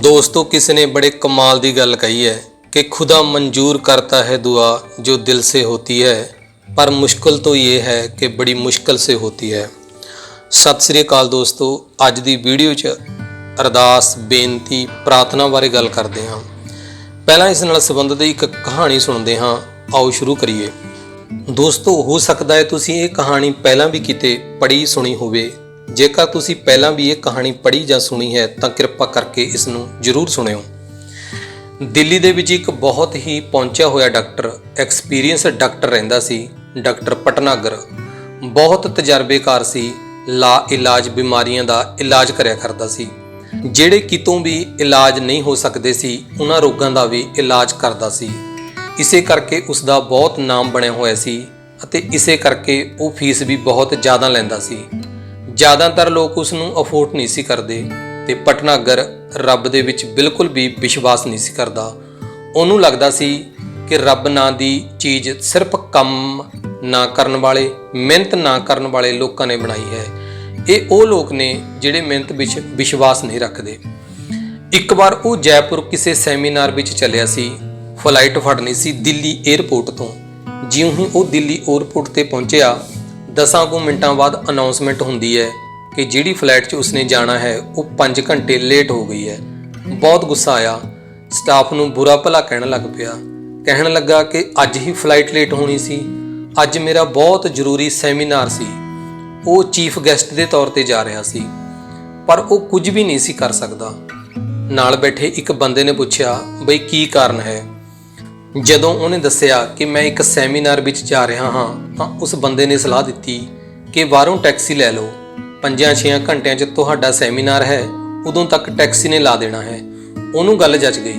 दोस्तों किसी ने बड़े कमाल ਦੀ ਗੱਲ ਕਹੀ ਹੈ कि खुदा मंजूर करता है दुआ जो दिल से होती है पर मुश्किल तो ये है कि बड़ी मुश्किल से होती है ਸਤਿ ਸ੍ਰੀ ਅਕਾਲ ਦੋਸਤੋ ਅੱਜ ਦੀ ਵੀਡੀਓ 'ਚ ਅਰਦਾਸ ਬੇਨਤੀ ਪ੍ਰਾਰਥਨਾ ਬਾਰੇ ਗੱਲ ਕਰਦੇ ਹਾਂ ਪਹਿਲਾਂ ਇਸ ਨਾਲ ਸੰਬੰਧਿਤ ਇੱਕ ਕਹਾਣੀ ਸੁਣਦੇ ਹਾਂ ਆਓ ਸ਼ੁਰੂ ਕਰੀਏ ਦੋਸਤੋ ਹੋ ਸਕਦਾ ਹੈ ਤੁਸੀਂ ਇਹ ਕਹਾਣੀ ਪਹਿਲਾਂ ਵੀ ਕਿਤੇ ਪੜ੍ਹੀ ਸੁਣੀ ਹੋਵੇ ਜੇਕਰ ਤੁਸੀਂ ਪਹਿਲਾਂ ਵੀ ਇਹ ਕਹਾਣੀ ਪੜ੍ਹੀ ਜਾਂ ਸੁਣੀ ਹੈ, ਤਾਂ ਕਿਰਪਾ ਕਰਕੇ ਇਸ ਨੂੰ ਜ਼ਰੂਰ ਸੁਣਿਓ। ਦਿੱਲੀ ਦੇ ਵਿੱਚ ਇੱਕ ਬਹੁਤ ਹੀ ਪਹੁੰਚਿਆ ਹੋਇਆ ਡਾਕਟਰ ਐਕਸਪੀਰੀਅੰਸ ਡਾਕਟਰ ਰਹਿੰਦਾ ਸੀ, ਡਾਕਟਰ ਪਟਨਾਗਰ। ਬਹੁਤ ਤਜਰਬੇਕਾਰ ਸੀ ਲਾ ਇਲਾਜ ਬਿਮਾਰੀਆਂ ਦਾ ਇਲਾਜ ਕਰਿਆ ਕਰਦਾ ਸੀ। ਜਿਹੜੇ ਕਿਤੋਂ ਵੀ ਇਲਾਜ ਨਹੀਂ ਹੋ ਸਕਦੇ ਸੀ, ਉਹਨਾਂ ਰੋਗਾਂ ਦਾ ਵੀ ਇਲਾਜ ਕਰਦਾ ਸੀ। ਇਸੇ ਕਰਕੇ ਉਸ ਦਾ ਬਹੁਤ ਨਾਮ ਬਣਿਆ ਹੋਇਆ ਸੀ ਅਤੇ ਇਸੇ ਕਰਕੇ ਉਹ ਫੀਸ ਵੀ ਬਹੁਤ ਜ਼ਿਆਦਾ ਲੈਂਦਾ ਸੀ। ਜ਼ਿਆਦਾਤਰ ਲੋਕ ਉਸ ਨੂੰ ਅਫੋਰਡ ਨਹੀਂ ਸੀ ਕਰਦੇ ਤੇ ਪਟਨਾਗਰ ਰੱਬ ਦੇ ਵਿੱਚ ਬਿਲਕੁਲ ਵੀ ਵਿਸ਼ਵਾਸ ਨਹੀਂ ਸੀ ਕਰਦਾ। ਉਹਨੂੰ ਲੱਗਦਾ ਸੀ ਕਿ ਰੱਬ ਨਾਂ ਦੀ ਚੀਜ਼ ਸਿਰਫ ਕੰਮ ਨਾ ਕਰਨ ਵਾਲੇ, ਮਿਹਨਤ ਨਾ ਕਰਨ ਵਾਲੇ ਲੋਕਾਂ ਨੇ ਬਣਾਈ ਹੈ। ਇਹ ਉਹ ਲੋਕ ਨੇ ਜਿਹੜੇ ਮਿਹਨਤ ਵਿੱਚ ਵਿਸ਼ਵਾਸ ਨਹੀਂ ਰੱਖਦੇ। ਇੱਕ ਵਾਰ ਉਹ ਜੈਪੁਰ ਕਿਸੇ ਸੈਮੀਨਾਰ ਵਿੱਚ ਚੱਲਿਆ ਸੀ। ਫਲਾਈਟ ਫੜਨੀ ਸੀ ਦਿੱਲੀ 에ਅਰਪੋਰਟ ਤੋਂ। ਜਿਉਂ ਹੀ ਉਹ ਦਿੱਲੀ 에ਅਰਪੋਰਟ ਤੇ ਪਹੁੰਚਿਆ ਦਸਾਂ ਕੁ ਮਿੰਟਾਂ ਬਾਅਦ ਅਨਾਉਂਸਮੈਂਟ ਹੁੰਦੀ ਹੈ ਕਿ ਜਿਹੜੀ ਫਲਾਈਟ 'ਚ ਉਸਨੇ ਜਾਣਾ ਹੈ, ਉਹ 5 ਘੰਟੇ ਲੇਟ ਹੋ ਗਈ ਹੈ। ਬਹੁਤ ਗੁੱਸਾ ਆਇਆ। ਸਟਾਫ ਨੂੰ ਬੁਰਾ ਭਲਾ ਕਹਿਣ ਲੱਗ ਪਿਆ। ਕਹਿਣ ਲੱਗਾ ਕਿ ਅੱਜ ਹੀ ਫਲਾਈਟ ਲੇਟ ਹੋਣੀ ਸੀ। ਅੱਜ ਮੇਰਾ ਬਹੁਤ ਜ਼ਰੂਰੀ ਸੈਮੀਨਾਰ ਸੀ। ਉਹ ਚੀਫ ਗੈਸਟ ਦੇ ਤੌਰ ਤੇ ਜਾ ਰਿਹਾ ਸੀ। ਪਰ ਉਹ ਕੁਝ ਵੀ ਨਹੀਂ ਸੀ ਕਰ ਸਕਦਾ। ਨਾਲ ਬੈਠੇ ਇੱਕ ਬੰਦੇ ਨੇ ਪੁੱਛਿਆ, ਬਈ ਕੀ ਕਾਰਨ ਹੈ? ਜਦੋਂ ਉਹਨੇ ਦੱਸਿਆ ਕਿ ਮੈਂ ਇੱਕ ਸੈਮੀਨਾਰ ਵਿੱਚ ਜਾ ਰਿਹਾ ਹਾਂ, ਤਾਂ ਉਸ ਬੰਦੇ ਨੇ ਸਲਾਹ ਦਿੱਤੀ ਕਿ ਬਾਹਰੋਂ ਟੈਕਸੀ ਲੈ ਲਓ। ਪੰਜਾਂ ਛੇਆਂ ਘੰਟਿਆਂ 'ਚ ਤੁਹਾਡਾ ਸੈਮੀਨਾਰ ਹੈ, ਉਦੋਂ ਤੱਕ ਟੈਕਸੀ ਨੇ ਲਾ ਦੇਣਾ ਹੈ। ਉਹਨੂੰ ਗੱਲ ਜਚ ਗਈ।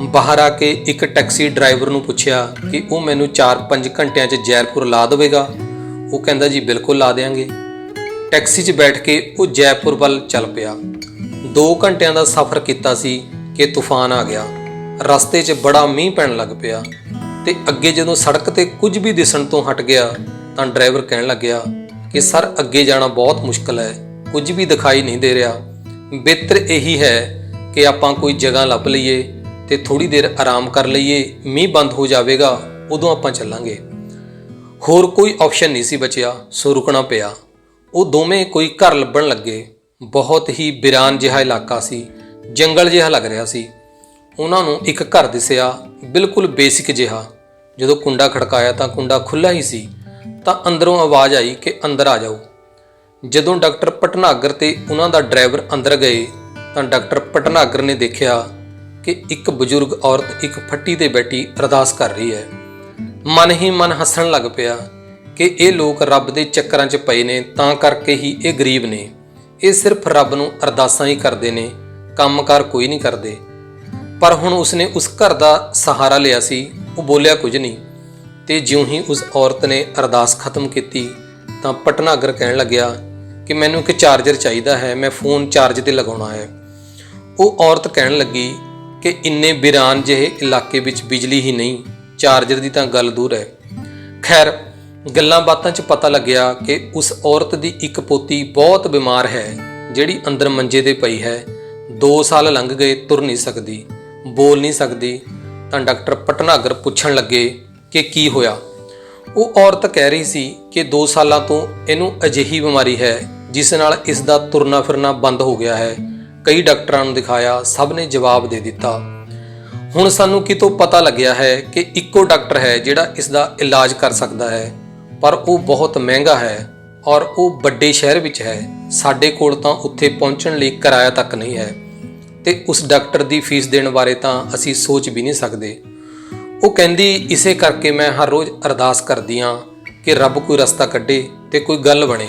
ਬਾਹਰ ਆ ਕੇ ਇੱਕ ਟੈਕਸੀ ਡਰਾਈਵਰ ਨੂੰ ਪੁੱਛਿਆ ਕਿ ਉਹ ਮੈਨੂੰ 4-5 ਘੰਟਿਆਂ 'ਚ ਜੈਪੁਰ ਲਾ ਦੇਵੇਗਾ? ਉਹ ਕਹਿੰਦਾ, ਜੀ, ਬਿਲਕੁਲ ਲਾ ਦੇਾਂਗੇ ਟੈਕਸੀ 'ਚ ਬੈਠ ਕੇ ਉਹ ਜੈਪੁਰ ਵੱਲ ਚੱਲ ਪਿਆ। 2 ਘੰਟਿਆਂ ਦਾ ਸਫ਼ਰ ਕੀਤਾ ਸੀ ਕਿ ਤੂਫਾਨ ਆ ਗਿਆ। ਰਸਤੇ 'ਚ ਬੜਾ ਮੀਂਹ ਪੈਣ ਲੱਗ ਪਿਆ ਤੇ ਅੱਗੇ ਜਦੋਂ ਸੜਕ ਤੇ ਕੁਝ ਵੀ ਦਿਸਣ ਤੋਂ ਹਟ ਗਿਆ ਤਾਂ ਡਰਾਈਵਰ ਕਹਿਣ ਲੱਗਿਆ ਕਿ, ਸਰ, ਅੱਗੇ ਜਾਣਾ ਬਹੁਤ ਮੁਸ਼ਕਲ ਹੈ। ਕੁਝ ਵੀ ਦਿਖਾਈ ਨਹੀਂ ਦੇ ਰਿਹਾ। ਬਿਹਤਰ ਇਹੀ ਹੈ ਕਿ ਆਪਾਂ ਕੋਈ ਜਗ੍ਹਾ ਲੱਭ ਲਈਏ ਤੇ ਥੋੜੀ ਦੇਰ ਆਰਾਮ ਕਰ ਲਈਏ। ਮੀਂਹ ਬੰਦ ਹੋ ਜਾਵੇਗਾ, ਉਦੋਂ ਆਪਾਂ ਚੱਲਾਂਗੇ। ਹੋਰ ਕੋਈ ਆਪਸ਼ਨ ਨਹੀਂ ਸੀ ਬਚਿਆ, ਸੋ ਰੁਕਣਾ ਪਿਆ। ਉਹ ਦੋਵੇਂ ਕੋਈ ਘਰ ਲੱਭਣ ਲੱਗੇ। ਬਹੁਤ ਹੀ ਬਿਰਾਨ ਜਿਹਾ ਇਲਾਕਾ ਸੀ, ਜੰਗਲ ਜਿਹਾ ਲੱਗ ਰਿਹਾ ਸੀ। ਉਹਨਾਂ ਨੂੰ ਇੱਕ ਘਰ ਦਿਸਿਆ ਬਿਲਕੁਲ ਬੇਸਿਕ ਜਿਹਾ। ਜਦੋਂ ਕੁੰਡਾ ਖੜਕਾਇਆ ਤਾਂ ਕੁੰਡਾ ਖੁੱਲਾ ਹੀ ਸੀ, ਤਾਂ ਅੰਦਰੋਂ ਆਵਾਜ਼ ਆਈ ਕਿ ਅੰਦਰ ਆ ਜਾਓ। ਜਦੋਂ ਡਾਕਟਰ ਪਟਨਾਗਰ ਤੇ ਉਹਨਾਂ ਦਾ ਡਰਾਈਵਰ ਅੰਦਰ ਗਏ, ਤਾਂ ਡਾਕਟਰ ਪਟਨਾਗਰ ਨੇ ਦੇਖਿਆ ਕਿ ਇੱਕ ਬਜ਼ੁਰਗ ਔਰਤ ਇੱਕ ਫੱਟੀ ਤੇ ਬੈਠੀ ਅਰਦਾਸ ਕਰ ਰਹੀ ਹੈ। ਮਨ ਹੀ ਮਨ ਹੱਸਣ ਲੱਗ ਪਿਆ ਕਿ ਇਹ ਲੋਕ ਰੱਬ ਦੇ ਚੱਕਰਾਂ 'ਚ ਪਏ ਨੇ, ਤਾਂ ਕਰਕੇ ਹੀ ਇਹ ਗਰੀਬ ਨੇ। ਇਹ ਸਿਰਫ ਰੱਬ ਨੂੰ ਅਰਦਾਸਾਂ ਹੀ ਕਰਦੇ ਨੇ, ਕੰਮਕਾਰ ਕੋਈ ਨਹੀਂ ਕਰਦੇ। ਪਰ ਹੁਣ ਉਸਨੇ ਉਸ ਘਰ ਦਾ ਸਹਾਰਾ ਲਿਆ ਸੀ। ਉਹ ਬੋਲਿਆ, ਕੁਝ ਨਹੀਂ। ਤੇ ਜਿਉਂ ਹੀ ਉਸ ਔਰਤ ਨੇ ਅਰਦਾਸ ਖਤਮ ਕੀਤੀ, ਤਾਂ ਪਟਨਾਗਰ ਕਹਿਣ ਲੱਗਿਆ ਕਿ ਮੈਨੂੰ ਇੱਕ ਚਾਰਜਰ ਚਾਹੀਦਾ ਹੈ, ਮੈਂ ਫੋਨ ਚਾਰਜ ਤੇ ਲਗਾਉਣਾ ਹੈ। ਉਹ ਔਰਤ ਕਹਿਣ ਲੱਗੀ ਕਿ ਇੰਨੇ ਬਿਰਾਨ ਜਿਹੇ ਇਲਾਕੇ ਵਿੱਚ ਬਿਜਲੀ ਹੀ ਨਹੀਂ, ਚਾਰਜਰ ਦੀ ਤਾਂ ਗੱਲ ਦੂਰ ਹੈ। ਖੈਰ, ਗੱਲਾਂ ਬਾਤਾਂ 'ਚ ਪਤਾ ਲੱਗਿਆ ਕਿ ਉਸ ਔਰਤ ਦੀ ਇੱਕ ਪੋਤੀ ਬਹੁਤ ਬਿਮਾਰ ਹੈ, ਜਿਹੜੀ ਅੰਦਰ ਮੰਜੇ ਤੇ ਪਈ ਹੈ। 2 ਸਾਲ ਲੰਘ ਗਏ, ਤੁਰ ਨਹੀਂ ਸਕਦੀ। ਬੋਲ ਨਹੀਂ ਸਕਦੀ। ਤਾਂ ਡਾਕਟਰ ਪਟਨਾਗਰ ਪੁੱਛਣ ਲੱਗੇ ਕਿ ਕੀ ਹੋਇਆ? ਉਹ ਔਰਤ ਕਹਿ ਰਹੀ ਸੀ ਕਿ 2 ਸਾਲਾਂ ਤੋਂ ਇਹਨੂੰ ਅਜਿਹੀ ਬਿਮਾਰੀ ਹੈ, ਜਿਸ ਨਾਲ ਇਸ ਦਾ ਤੁਰਨਾ ਫਿਰਨਾ ਬੰਦ ਹੋ ਗਿਆ ਹੈ। ਕਈ ਡਾਕਟਰਾਂ ਨੂੰ ਦਿਖਾਇਆ, ਸਭ ਨੇ ਜਵਾਬ ਦੇ ਦਿੱਤਾ। ਹੁਣ ਸਾਨੂੰ ਕਿਤੋਂ ਪਤਾ ਲੱਗਿਆ ਹੈ ਕਿ ਇੱਕੋ ਡਾਕਟਰ ਹੈ ਜਿਹੜਾ ਇਸ ਦਾ ਇਲਾਜ ਕਰ ਸਕਦਾ ਹੈ। ਪਰ ਉਹ ਬਹੁਤ ਮਹਿੰਗਾ ਹੈ ਔਰ ਉਹ ਵੱਡੇ ਸ਼ਹਿਰ ਵਿੱਚ ਹੈ। ਸਾਡੇ ਕੋਲ ਤਾਂ ਉੱਥੇ ਪਹੁੰਚਣ ਲਈ ਕਿਰਾਇਆ ਤੱਕ ਨਹੀਂ ਹੈ। ਤੇ ਉਸ ਡਾਕਟਰ ਦੀ ਫੀਸ ਦੇਣ ਬਾਰੇ ਤਾਂ ਅਸੀਂ ਸੋਚ ਵੀ ਨਹੀਂ ਸਕਦੇ। ਉਹ ਕਹਿੰਦੀ, ਇਸੇ ਕਰਕੇ ਮੈਂ ਹਰ ਰੋਜ਼ ਅਰਦਾਸ ਕਰਦੀ ਹਾਂ ਕਿ ਰੱਬ ਕੋਈ ਰਸਤਾ ਕੱਢੇ ਤੇ ਕੋਈ ਗੱਲ ਬਣੇ।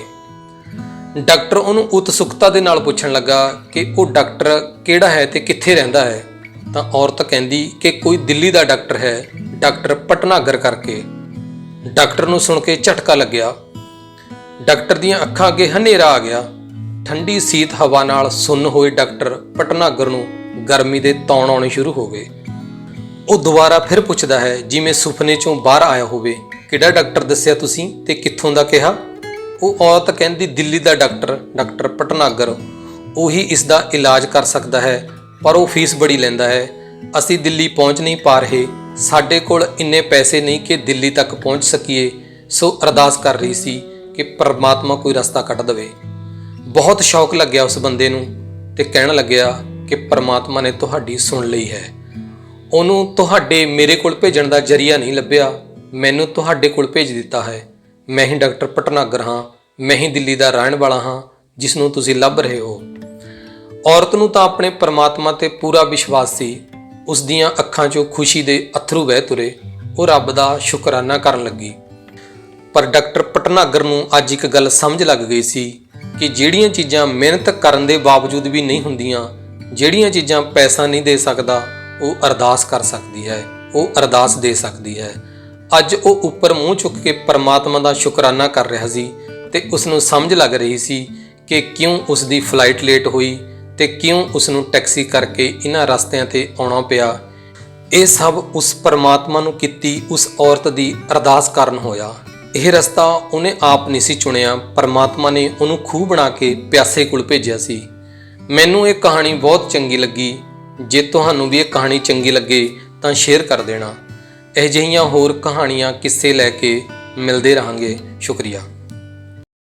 ਡਾਕਟਰ ਉਹਨੂੰ ਉਤਸੁਕਤਾ ਦੇ ਨਾਲ ਪੁੱਛਣ ਲੱਗਾ ਕਿ ਉਹ ਡਾਕਟਰ ਕਿਹੜਾ ਹੈ ਤੇ ਕਿੱਥੇ ਰਹਿੰਦਾ ਹੈ? ਤਾਂ ਔਰਤ ਕਹਿੰਦੀ ਕਿ ਕੋਈ ਦਿੱਲੀ ਦਾ ਡਾਕਟਰ ਹੈ, ਡਾਕਟਰ ਪਟਨਾਗਰ ਕਰਕੇ। ਡਾਕਟਰ ਨੂੰ ਸੁਣ ਕੇ ਝਟਕਾ ਲੱਗਿਆ। ਡਾਕਟਰ ਦੀਆਂ ਅੱਖਾਂ ਅੱਗੇ ਹਨੇਰਾ ਆ ਗਿਆ। ਠੰਡੀ ਸੀਤ ਹਵਾ ਨਾਲ ਸੁੰਨ ਹੋਏ ਡਾਕਟਰ ਪਟਨਾਗਰ ਨੂੰ ਗਰਮੀ ਦੇ ਤੌਣ ਆਉਣੇ ਸ਼ੁਰੂ ਹੋ ਗਏ। ਉਹ ਦੁਬਾਰਾ ਫਿਰ ਪੁੱਛਦਾ ਹੈ, ਜਿਵੇਂ ਸੁਪਨੇ ਚੋਂ ਬਾਹਰ ਆਇਆ ਹੋਵੇ, ਕਿਹੜਾ ਡਾਕਟਰ ਦੱਸਿਆ ਤੁਸੀਂ ਤੇ ਕਿੱਥੋਂ ਦਾ ਕਿਹਾ? ਉਹ ਔਰਤ ਕਹਿੰਦੀ, ਦਿੱਲੀ ਦਾ ਡਾਕਟਰ ਡਾਕਟਰ ਪਟਨਾਗਰ। ਉਹੀ ਇਸ ਦਾ ਇਲਾਜ ਕਰ ਸਕਦਾ ਹੈ, ਪਰ ਉਹ ਫੀਸ ਬੜੀ ਲੈਂਦਾ ਹੈ। ਅਸੀਂ ਦਿੱਲੀ ਪਹੁੰਚ ਨਹੀਂ ਪਾ ਰਹੇ। ਸਾਡੇ ਕੋਲ ਇੰਨੇ ਪੈਸੇ ਨਹੀਂ ਕਿ ਦਿੱਲੀ ਤੱਕ ਪਹੁੰਚ ਸਕੀਏ। ਸੋ ਅਰਦਾਸ ਕਰ ਰਹੀ ਸੀ ਕਿ ਪਰਮਾਤਮਾ ਕੋਈ ਰਸਤਾ ਕੱਢ ਦੇਵੇ। ਬਹੁਤ ਸ਼ੌਕ ਲੱਗਿਆ ਉਸ ਬੰਦੇ ਨੂੰ ਤੇ ਕਹਿਣ ਲੱਗਿਆ ਕਿ ਪਰਮਾਤਮਾ ਨੇ ਤੁਹਾਡੀ ਸੁਣ ਲਈ ਹੈ। ਉਹਨੂੰ ਤੁਹਾਡੇ ਮੇਰੇ ਕੋਲ ਭੇਜਣ ਦਾ ਜਰੀਆ ਨਹੀਂ ਲੱਭਿਆ। ਮੈਨੂੰ ਤੁਹਾਡੇ ਕੋਲ ਭੇਜ ਦਿੱਤਾ ਹੈ। ਮੈਂ ਹੀ ਡਾਕਟਰ ਪਟਨਾਗਰ ਹਾਂ। ਮੈਂ ਹੀ ਦਿੱਲੀ ਦਾ ਰਹਿਣ ਵਾਲਾ ਹਾਂ ਜਿਸ ਨੂੰ ਤੁਸੀਂ ਲੱਭ ਰਹੇ ਹੋ। ਔਰਤ ਨੂੰ ਤਾਂ ਆਪਣੇ ਪਰਮਾਤਮਾ ਤੇ ਪੂਰਾ ਵਿਸ਼ਵਾਸ ਸੀ। ਉਸ ਦੀਆਂ ਅੱਖਾਂ 'ਚੋਂ ਖੁਸ਼ੀ ਦੇ ਅਥਰੂ ਵਹਿ ਤੁਰੇ। ਉਹ ਰੱਬ ਦਾ ਸ਼ੁਕਰਾਨਾ ਕਰਨ ਲੱਗੀ। ਪਰ ਡਾਕਟਰ ਪਟਨਾਗਰ ਨੂੰ ਅੱਜ ਇੱਕ ਗੱਲ ਸਮਝ ਲੱਗ ਗਈ ਸੀ ਕਿ ਜਿਹੜੀਆਂ ਚੀਜ਼ਾਂ ਮਿਹਨਤ ਕਰਨ ਦੇ ਬਾਵਜੂਦ ਵੀ ਨਹੀਂ ਹੁੰਦੀਆਂ, ਜਿਹੜੀਆਂ ਚੀਜ਼ਾਂ ਪੈਸਾ ਨਹੀਂ ਦੇ ਸਕਦਾ, ਉਹ ਅਰਦਾਸ ਕਰ ਸਕਦੀ ਹੈ, ਉਹ ਅਰਦਾਸ ਦੇ ਸਕਦੀ ਹੈ। ਅੱਜ ਉਹ ਉੱਪਰ ਮੂੰਹ ਚੁੱਕ ਕੇ ਪਰਮਾਤਮਾ ਦਾ ਸ਼ੁਕਰਾਨਾ ਕਰ ਰਿਹਾ ਸੀ ਤੇ ਉਸ ਨੂੰ ਸਮਝ ਲੱਗ ਰਹੀ ਸੀ ਕਿ ਕਿਉਂ ਉਸ ਦੀ ਫਲਾਈਟ ਲੇਟ ਹੋਈ ਤੇ ਕਿਉਂ ਉਸ ਨੂੰ ਟੈਕਸੀ ਕਰਕੇ ਇਹਨਾਂ ਰਸਤਿਆਂ ਤੇ ਆਉਣਾ ਪਿਆ। ਇਹ ਸਭ ਉਸ ਪਰਮਾਤਮਾ ਨੂੰ ਕੀਤੀ ਉਸ ਔਰਤ ਦੀ ਅਰਦਾਸ ਕਰਨ ਹੋਇਆ। ਇਹ ਰਸਤਾ ਉਹਨੇ ਆਪ ਨਹੀਂ ਸੀ ਚੁਣਿਆ। ਪਰਮਾਤਮਾ ਨੇ ਉਹਨੂੰ ਖੂਹ ਬਣਾ ਕੇ ਪਿਆਸੇ ਕੋਲ ਭੇਜਿਆ ਸੀ। ਮੈਨੂੰ ਇਹ ਕਹਾਣੀ ਬਹੁਤ ਚੰਗੀ ਲੱਗੀ। ਜੇ ਤੁਹਾਨੂੰ ਵੀ ਇਹ ਕਹਾਣੀ ਚੰਗੀ ਲੱਗੇ ਤਾਂ ਸ਼ੇਅਰ ਕਰ ਦੇਣਾ। ਇਹ ਜਿਹੀਆਂ ਹੋਰ ਕਹਾਣੀਆਂ ਕਿੱਸੇ ਲੈ ਕੇ ਮਿਲਦੇ ਰਹਾਂਗੇ। ਸ਼ੁਕਰੀਆ।